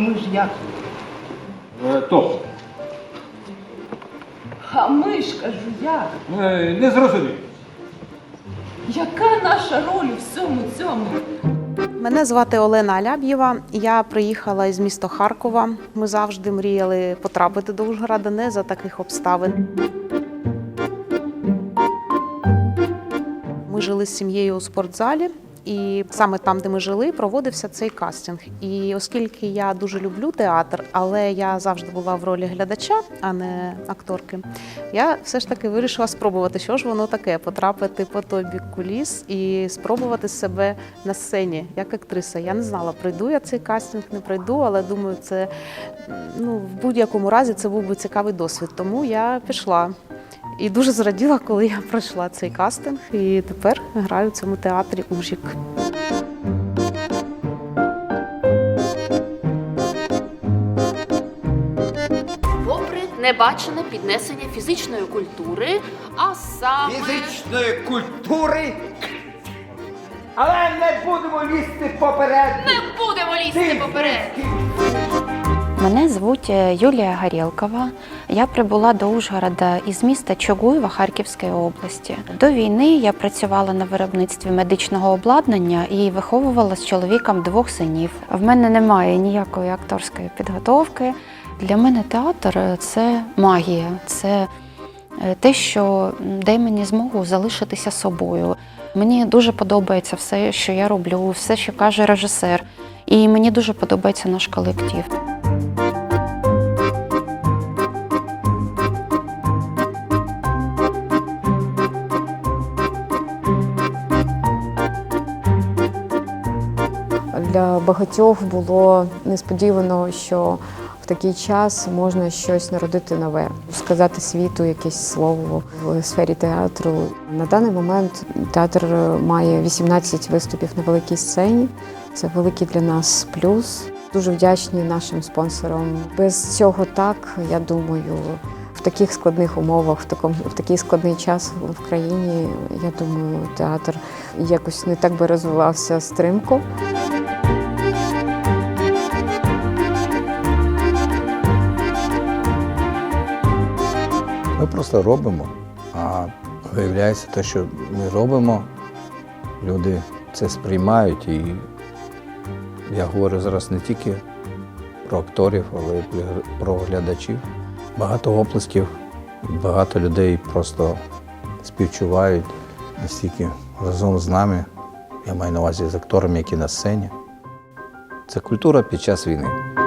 ж як? Е, тобто, А ми ж кажу, як? е, не зрозумів. Яка наша роль у всьому цьому? Мене звати Олена Аляб'єва. Я приїхала із міста Харкова. Ми завжди мріяли потрапити до Ужгорода не за таких обставин. Ми жили з сім'єю у спортзалі, і саме там, де ми жили, проводився цей кастинг. І оскільки я дуже люблю театр, але я завжди була в ролі глядача, а не акторки, я все ж таки вирішила спробувати, що ж воно таке потрапити по той бік куліс і спробувати себе на сцені як актриса. Я не знала, пройду я цей кастинг, не пройду, але думаю, це ну в будь-якому разі це був би цікавий досвід. Тому я пішла. І дуже зраділа, коли я пройшла цей кастинг, і тепер граю в цьому театрі Ужік. Попри небачене піднесення фізичної культури, а саме фізичної культури. Але не будемо лізти поперед. не будемо лізти поперед. Мене звуть е, Юлія Гарєлкова. Я прибула до Ужгорода із міста Чугуєва Харківської області. До війни я працювала на виробництві медичного обладнання і виховувала з чоловіком двох синів. В мене немає ніякої акторської підготовки. Для мене театр це магія, це е, те, що дає мені змогу залишитися собою. Мені дуже подобається все, що я роблю, все, що каже режисер. І мені дуже подобається наш колектив. Для багатьох було несподівано, що в такий час можна щось народити нове, сказати світу якесь слово в сфері театру. На даний момент театр має 18 виступів на великій сцені. Це великий для нас плюс. Дуже вдячні нашим спонсорам. Без цього так, я думаю, в таких складних умовах, в такому в такий складний час в країні, я думаю, театр якось не так би розвивався стрімко. Просто робимо, а виявляється те, що ми робимо, люди це сприймають. І я говорю зараз не тільки про акторів, але й про глядачів. Багато оплесків, багато людей просто співчувають настільки разом з нами. Я маю на увазі з акторами, які на сцені. Це культура під час війни.